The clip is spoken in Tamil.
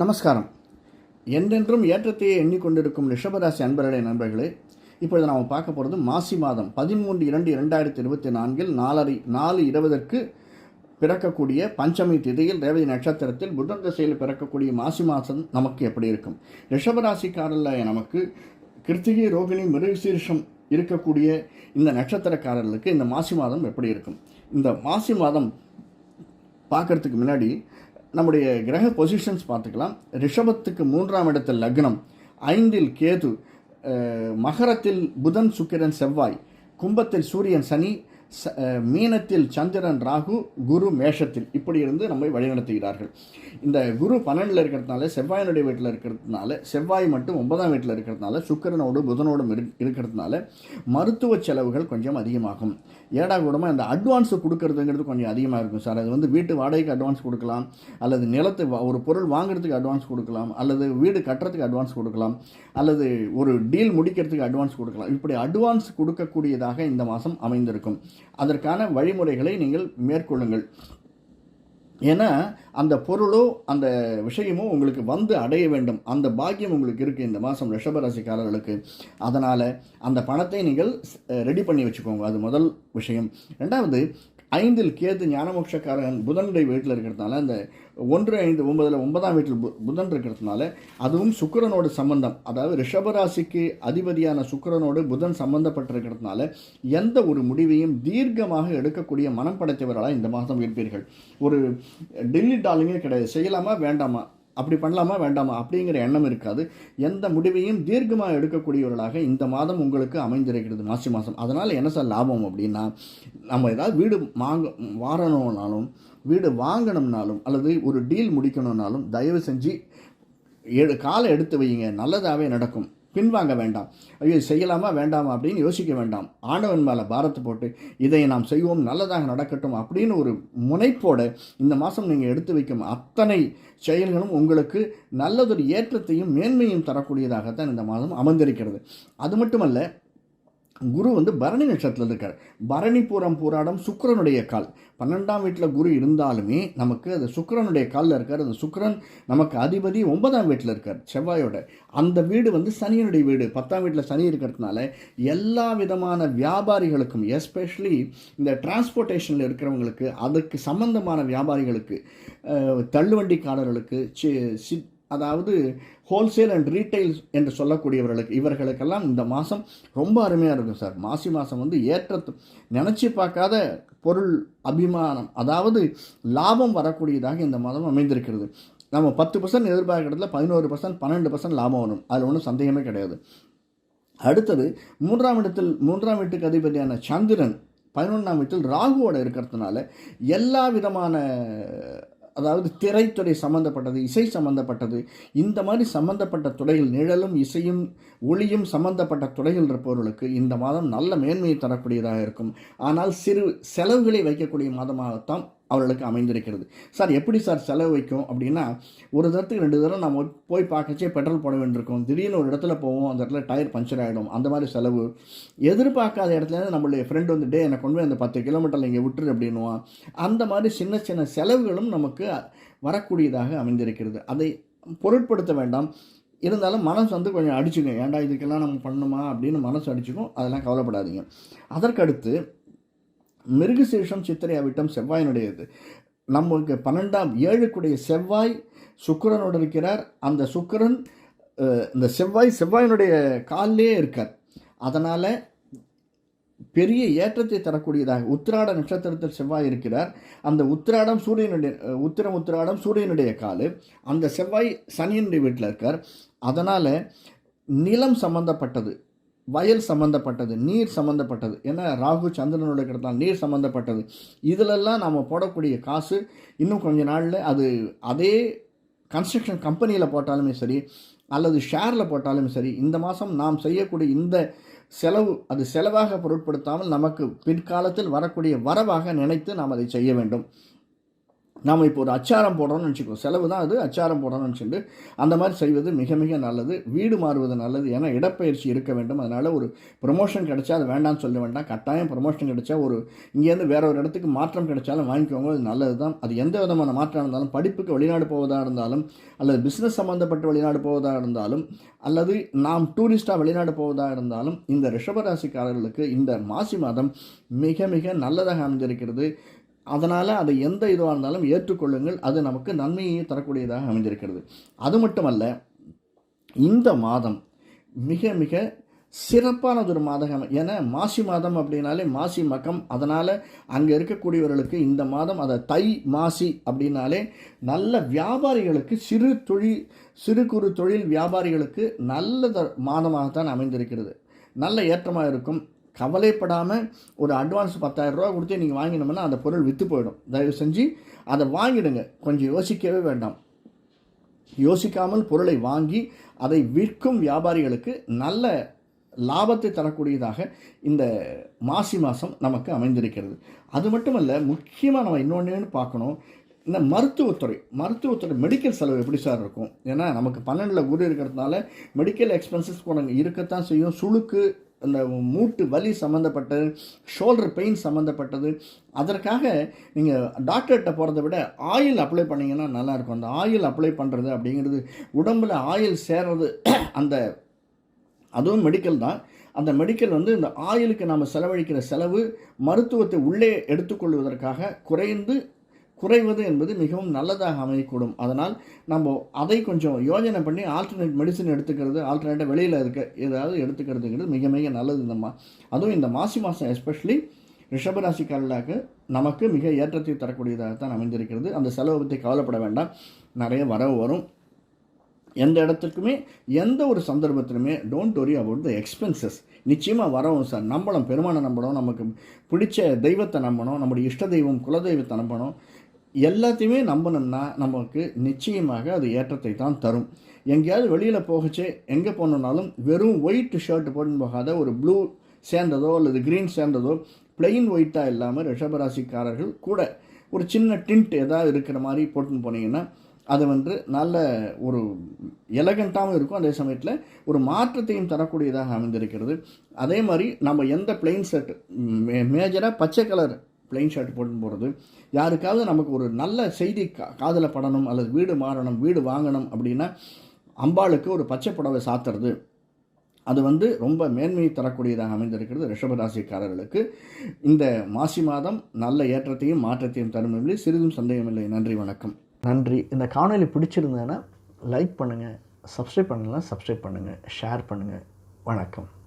நமஸ்காரம். என்றென்றும் ஏற்றத்தையே எண்ணிக்கொண்டிருக்கும் ரிஷபராசி அன்பர்களே நண்பர்களே இப்பொழுது நாம் பார்க்க போகிறது மாசி மாதம் பதிமூன்று இரண்டு இரண்டாயிரத்தி இருபத்தி நான்கில் நாலரை நாலு இருபதற்கு பிறக்கக்கூடிய பஞ்சமி திதியில் ரேவதி நட்சத்திரத்தில் புதன் திசையில் பிறக்கக்கூடிய மாசி மாதம் நமக்கு எப்படி இருக்கும்? ரிஷபராசிக்காரரில் நமக்கு கிருத்திகை ரோகிணி மிருகசீர்ஷம் இருக்கக்கூடிய இந்த நட்சத்திரக்காரர்களுக்கு இந்த மாசி மாதம் எப்படி இருக்கும்? இந்த மாசி மாதம் பார்க்கறதுக்கு முன்னாடி நம்முடைய கிரக பொசிஷன்ஸ் பார்த்துக்கலாம். ரிஷபத்துக்கு மூன்றாம் இடத்தில் லக்னம் ஐந்தில் கேது மகரத்தில் புதன் சுக்கிரன் செவ்வாய் கும்பத்தில் சூரியன் சனி மீனத்தில் சந்திரன் ராகு குரு மேஷத்தில் இப்படி இருந்து நம்மை வழிநடத்துகிறார்கள். இந்த குரு பன்னெண்டில் இருக்கிறதுனால செவ்வாயினுடைய வீட்டில் இருக்கிறதுனால செவ்வாய் மட்டும் ஒன்பதாம் வீட்டில் இருக்கிறதுனால சுக்கரனோடு புதனோடும் இரு இருக்கிறதுனால மருத்துவ செலவுகள் கொஞ்சம் அதிகமாகும். ஏடா கூடமாக இந்த அட்வான்ஸ் கொடுக்கறதுங்கிறது கொஞ்சம் அதிகமாக இருக்கும் சார். அது வந்து வீட்டு வாடகைக்கு அட்வான்ஸ் கொடுக்கலாம் அல்லது நிலத்தை ஒரு பொருள் வாங்குறதுக்கு அட்வான்ஸ் கொடுக்கலாம் அல்லது வீடு கட்டுறதுக்கு அட்வான்ஸ் கொடுக்கலாம் அல்லது ஒரு டீல் முடிக்கிறதுக்கு அட்வான்ஸ் கொடுக்கலாம். இப்படி அட்வான்ஸ் கொடுக்கக்கூடியதாக இந்த மாதம் அமைந்திருக்கும். அதற்கான வழிமுறைகளை நீங்கள் மேற்கொள்ளுங்கள். ஏன்னா அந்த பொருளோ அந்த விஷயமோ உங்களுக்கு வந்து அடைய வேண்டும். அந்த பாக்கியம் உங்களுக்கு இருக்குது இந்த மாதம் ரிஷபராசிக்காரர்களுக்கு. அதனால் அந்த பணத்தை நீங்கள் ரெடி பண்ணி வச்சுக்கோங்க. அது முதல் விஷயம். ரெண்டாவது ஐந்தில் கேது ஞானமோட்சக்காரன் புதனுடைய வீட்டில் இருக்கிறதுனால அந்த ஒன்று ஐந்து ஒன்பதில் ஒன்பதாம் வீட்டில் பு- புதன் இருக்கிறதுனால அதுவும் சுக்கரனோட சம்பந்தம். அதாவது ரிஷபராசிக்கு அதிபதியான சுக்கரனோடு புதன் சம்பந்தப்பட்டிருக்கிறதுனால எந்த ஒரு முடிவையும் தீர்க்கமாக எடுக்கக்கூடிய மனம் படைத்தவர்களாக இந்த மாதம் இருப்பீர்கள். ஒரு டெல்லி டாலிங்கே கிடையாது. செய்யலாமா? வேண்டாமா? அப்படி பண்ணலாமா? வேண்டாமா? அப்படிங்கிற எண்ணம் இருக்காது. எந்த முடிவையும் தீர்க்கமாக எடுக்கக்கூடியவர்களாக இந்த மாதம் உங்களுக்கு அமைந்திருக்கிறது மாசி மாதம். அதனால் என்ன சார் லாபம் அப்படின்னா நம்ம ஏதாவது வீடு வாங்க வாரணும்னாலும் வீடு வாங்கணும்னாலும் அல்லது ஒரு டீல் முடிக்கணும்னாலும் தயவு செஞ்சு ஏழு காலை எடுத்து வையுங்க. நல்லதாகவே நடக்கும். பின்வாங்க வேண்டாம். ஐயோ செய்யலாமா? வேண்டாமா? அப்படின்னு யோசிக்க வேண்டாம். ஆண்டவன் மேலே பாரத்தை போட்டு இதை நாம் செய்வோம் நல்லதாக நடக்கட்டும் அப்படின்னு ஒரு முனைப்போட இந்த மாதம் நீங்கள் எடுத்து வைக்கும் அத்தனை செயல்களும் உங்களுக்கு நல்லதொரு ஏற்றத்தையும் மேன்மையும் தரக்கூடியதாகத்தான் இந்த மாதம் அமர்ந்திருக்கிறது அது மட்டுமல்ல குரு வந்து பரணி நட்சத்திரத்தில் இருக்கார். பரணி பூரம் போராடம் சுக்கரனுடைய கால். பன்னெண்டாம் வீட்டில் குரு இருந்தாலுமே நமக்கு அது சுக்கரனுடைய காலில் இருக்கார். அந்த சுக்கரன் நமக்கு அதிபதி ஒன்பதாம் வீட்டில் இருக்கார் செவ்வாயோட. அந்த வீடு வந்து சனியனுடைய வீடு. பத்தாம் வீட்டில் சனி இருக்கிறதுனால எல்லா விதமான வியாபாரிகளுக்கும் எஸ்பெஷலி இந்த டிரான்ஸ்போர்ட்டேஷனில் இருக்கிறவங்களுக்கு அதுக்கு சம்பந்தமான வியாபாரிகளுக்கு தள்ளுவண்டிக்காரர்களுக்கு சி- சி அதாவது ஹோல்சேல் அண்ட் ரீட்டைல் என்று சொல்லக்கூடியவர்களுக்கு இவர்களுக்கெல்லாம் இந்த மாதம் ரொம்ப அருமையாக இருக்கும் சார். மாசி மாதம் வந்து ஏற்ற நினச்சி பார்க்காத பொருள் அபிமானம் அதாவது லாபம் வரக்கூடியதாக இந்த மாதம் அமைந்திருக்கிறது. நம்ம பத்து பர்சன்ட் எதிர்பார்க்கறதுல பதினோரு பர்சன்ட் பன்னெண்டு பர்சன்ட் லாபம் வரும். அதில் ஒன்றும் சந்தேகமே கிடையாது. அடுத்தது மூன்றாம் இடத்தில் மூன்றாம் வீட்டுக்கு அதிபதியான சந்திரன் பதினொன்றாம் வீட்டில் ராகுவோட இருக்கிறதுனால எல்லா விதமான அதாவது திரைத்துறை சம்மந்தப்பட்டது இசை சம்மந்தப்பட்டது இந்த மாதிரி சம்மந்தப்பட்ட துறைகள் நிழலும் இசையும் ஒளியும் சம்மந்தப்பட்ட துறைகள் இருப்பவர்களுக்கு இந்த மாதம் நல்ல மேன்மையை தரக்கூடியதாக இருக்கும். ஆனால் சிறு செலவுகளை வைக்கக்கூடிய மாதமாகத்தான் அவர்களுக்கு அமைந்திருக்கிறது. சார் எப்படி சார் செலவு வைக்கும் அப்படின்னா ஒரு தரத்துக்கு ரெண்டு தடவை நம்ம போய் பார்க்கச்சே பெட்ரோல் போட வேண்டியிருக்கோம். திடீர்னு ஒரு இடத்துல போவோம் அந்த இடத்துல டயர் பஞ்சர் ஆகிடும் அந்த மாதிரி செலவு. எதிர்பார்க்காத இடத்துல நம்மளுடைய ஃப்ரெண்டு வந்து டே என்னை கொண்டு போய் அந்த பத்து கிலோமீட்டரில் இங்கே விட்டுரு அப்படின்னுவான். அந்த மாதிரி சின்ன சின்ன செலவுகளும் நமக்கு வரக்கூடியதாக அமைந்திருக்கிறது. அதை பொருட்படுத்த வேண்டாம். இருந்தாலும் மனசு வந்து கொஞ்சம் அடிச்சுங்க ஏன்டா இதுக்கெல்லாம் நம்ம பண்ணணுமா? அப்படின்னு மனசு அடிச்சுக்கும். அதெல்லாம் கவலைப்படாதீங்க. அதற்கடுத்து மிருகசேஷம் சித்திரை அவிட்டம் செவ்வாயினுடையது. நமக்கு பன்னெண்டாம் ஏழுக்குடைய செவ்வாய் சுக்கிரனோடு இருக்கிறார். அந்த சுக்கிரன் இந்த செவ்வாய் செவ்வாயினுடைய காலிலே இருக்கார். அதனால் பெரிய ஏற்றத்தை தரக்கூடியதாக உத்திராட நட்சத்திரத்தில் செவ்வாய் இருக்கிறார். அந்த உத்திராடம் சூரியனுடைய உத்திரம் உத்திராடம் சூரியனுடைய காலு. அந்த செவ்வாய் சனியனுடைய வீட்டில் இருக்கார். அதனால் நிலம் சம்பந்தப்பட்டது. வயல் சம்மந்தப்பட்டது நீர் சம்மந்தப்பட்டது ஏன்னா ராகு சந்திரனோட கிடத்தால் நீர் சம்மந்தப்பட்டது இதிலெல்லாம் நாம் போடக்கூடிய காசு இன்னும் கொஞ்ச நாளில் அது அதே கன்ஸ்ட்ரக்ஷன் கம்பெனியில் போட்டாலுமே சரி அல்லது ஷேரில் போட்டாலும் சரி இந்த மாதம் நாம் செய்யக்கூடிய இந்த செலவு அது செலவாக பொருட்படுத்தாமல் நமக்கு பிற்காலத்தில் வரக்கூடிய வரவாக நினைத்து நாம் அதை செய்ய வேண்டும். நாம் இப்போ ஒரு அச்சாரம் போடுறோம்னு நினச்சிக்கோ செலவு தான் அது அச்சாரம் போடுறோம்னு நினச்சிட்டு அந்த மாதிரி செய்வது மிக மிக நல்லது. வீடு மாறுவது நல்லது. ஏன்னா இடப்பெயர்ச்சி இருக்க வேண்டும். அதனால் ஒரு ப்ரொமோஷன் கிடைச்சா அது வேண்டாம்னு சொல்ல வேண்டாம். கட்டாயம் ப்ரொமோஷன் கிடைச்சா ஒரு இங்கேருந்து வேற ஒரு இடத்துக்கு மாற்றம் கிடைச்சாலும் வாங்கிக்கோங்க. அது நல்லது தான். அது எந்த விதமான மாற்றம் இருந்தாலும் படிப்புக்கு வெளிநாடு போவதாக இருந்தாலும் அல்லது பிஸ்னஸ் சம்மந்தப்பட்ட வெளிநாடு போவதாக இருந்தாலும் அல்லது நாம் டூரிஸ்ட்டாக வெளிநாடு போவதாக இருந்தாலும் இந்த ரிஷபராசிக்காரர்களுக்கு இந்த மாசி மாதம் மிக மிக நல்லதாக அமைந்திருக்கிறது. அதனால் அதை எந்த இதுவாக இருந்தாலும் ஏற்றுக்கொள்ளுங்கள். அது நமக்கு நன்மையை தரக்கூடியதாக அமைந்திருக்கிறது. அது மட்டுமல்ல இந்த மாதம் மிக மிக சிறப்பானதொரு மாதம். ஏன்னா மாசி மாதம் அப்படின்னாலே மாசி மக்கம் அதனால் அங்கே இருக்கக்கூடியவர்களுக்கு இந்த மாதம் அதை தை மாசி அப்படின்னாலே நல்ல வியாபாரிகளுக்கு சிறு தொழில் சிறு குறு தொழில் வியாபாரிகளுக்கு நல்ல மாதமாகத்தான் அமைந்திருக்கிறது. நல்ல ஏற்றமாக இருக்கும். கவலைப்படாமல் ஒரு அட்வான்ஸ் பத்தாயிரரூபா கொடுத்து நீங்கள் வாங்கினோம்னா அந்த பொருள் விற்று போயிடும். தயவு செஞ்சு அதை வாங்கிடுங்க. கொஞ்சம் யோசிக்கவே வேண்டாம். யோசிக்காமல் பொருளை வாங்கி அதை விற்கும் வியாபாரிகளுக்கு நல்ல லாபத்தை தரக்கூடியதாக இந்த மாசி மாதம் நமக்கு அமைந்திருக்கிறது. அது மட்டுமல்ல முக்கியமாக நம்ம இன்னொன்று பார்க்கணும். இந்த மருத்துவத்துறை மருத்துவத்துறை மெடிக்கல் செலவு எப்படி சார் இருக்கும்? ஏன்னா நமக்கு பன்னெண்டில் குரு இருக்கிறதுனால மெடிக்கல் எக்ஸ்பென்சஸ் கூட இருக்கத்தான் செய்யும். சுளுக்கு அந்த மூட்டு வலி சம்மந்தப்பட்டது ஷோல்டர் பெயின் சம்மந்தப்பட்டது அதற்காக நீங்கள் டாக்டர்கிட்ட போகிறத விட ஆயில் அப்ளை பண்ணிங்கன்னா நல்லாயிருக்கும் அந்த ஆயில் அப்ளை பண்ணுறது அப்படிங்கிறது உடம்பில் ஆயில் சேர்றது அந்த அதுவும் மெடிக்கல் தான். அந்த மெடிக்கல் வந்து இந்த ஆயிலுக்கு நாம் செலவழிக்கிற செலவு மருத்துவத்தை உள்ளே எடுத்துக்கொள்வதற்காக குறைந்து குறைவது என்பது மிகவும் நல்லதாக அமையக்கூடும். அதனால் நம்ம அதை கொஞ்சம் யோஜனை பண்ணி ஆல்டர்னேட் மெடிசன் எடுத்துக்கிறது ஆல்டர்னேட்டாக வெளியில் இருக்க ஏதாவது எடுத்துக்கிறதுங்கிறது மிக மிக நல்லது இந்த மா அதுவும் இந்த மாசி மாதம் எஸ்பெஷலி ரிஷபராசிக்காரர்களுக்கு நமக்கு மிக ஏற்றத்தை தரக்கூடியதாகத்தான் அமைந்திருக்கிறது. அந்த செலவை பற்றி கவலைப்பட வேண்டாம். நிறைய வரவு வரும். எந்த இடத்துக்குமே எந்த ஒரு சந்தர்ப்பத்திலுமே don't worry about the expenses நிச்சயமாக வரவும் சார். நம்பணும் பெருமானை நம்பணும் நமக்கு பிடிச்ச தெய்வத்தை நம்பணும் நம்முடைய இஷ்ட தெய்வம் குலதெய்வத்தை நம்பணும். எல்லாத்தையுமே நம்பணும்னா நமக்கு நிச்சயமாக அது ஏற்றத்தை தான் தரும். எங்கேயாவது வெளியில் போகச்சே எங்கே போனோம்னாலும் வெறும் ஒயிட் ஷர்ட் போட்டு போகாத ஒரு ப்ளூ சேர்ந்ததோ அல்லது க்ரீன் சேர்ந்ததோ பிளெயின் ஒயிட்டாக இல்லாமல் ரிஷபராசிக்காரர்கள் கூட ஒரு சின்ன டிண்ட் ஏதாவது இருக்கிற மாதிரி போட்டுன்னு போனீங்கன்னா அது வந்து நல்ல ஒரு எலகண்ட்டாகவும் இருக்கும். அதே சமயத்தில் ஒரு மாற்றத்தையும் தரக்கூடியதாக அமைந்திருக்கிறது. அதே மாதிரி நம்ம எந்த பிளெயின் ஷர்ட் மேஜராக பச்சை கலர் பிளைன் ஷர்ட் போட்டு போகிறது யாருக்காவது நமக்கு ஒரு நல்ல செய்தி கா காதில் படணும் அல்லது வீடு மாறணும் வீடு வாங்கணும் அப்படின்னா அம்பாளுக்கு ஒரு பச்சை புடவை சாத்துறது. அது வந்து ரொம்ப மேன்மையை தரக்கூடியதாக அமைந்திருக்கிறது ரிஷபராசிக்காரர்களுக்கு. இந்த மாசி மாதம் நல்ல ஏற்றத்தையும் மாற்றத்தையும் தரும் என்பதில் சிறிதும் சந்தேகமில்லை நன்றி வணக்கம். நன்றி. இந்த காணொலி பிடிச்சிருந்தேன்னா லைக் பண்ணுங்கள் சப்ஸ்கிரைப் பண்ணலாம் சப்ஸ்கிரைப் பண்ணுங்கள் ஷேர் பண்ணுங்கள் வணக்கம்.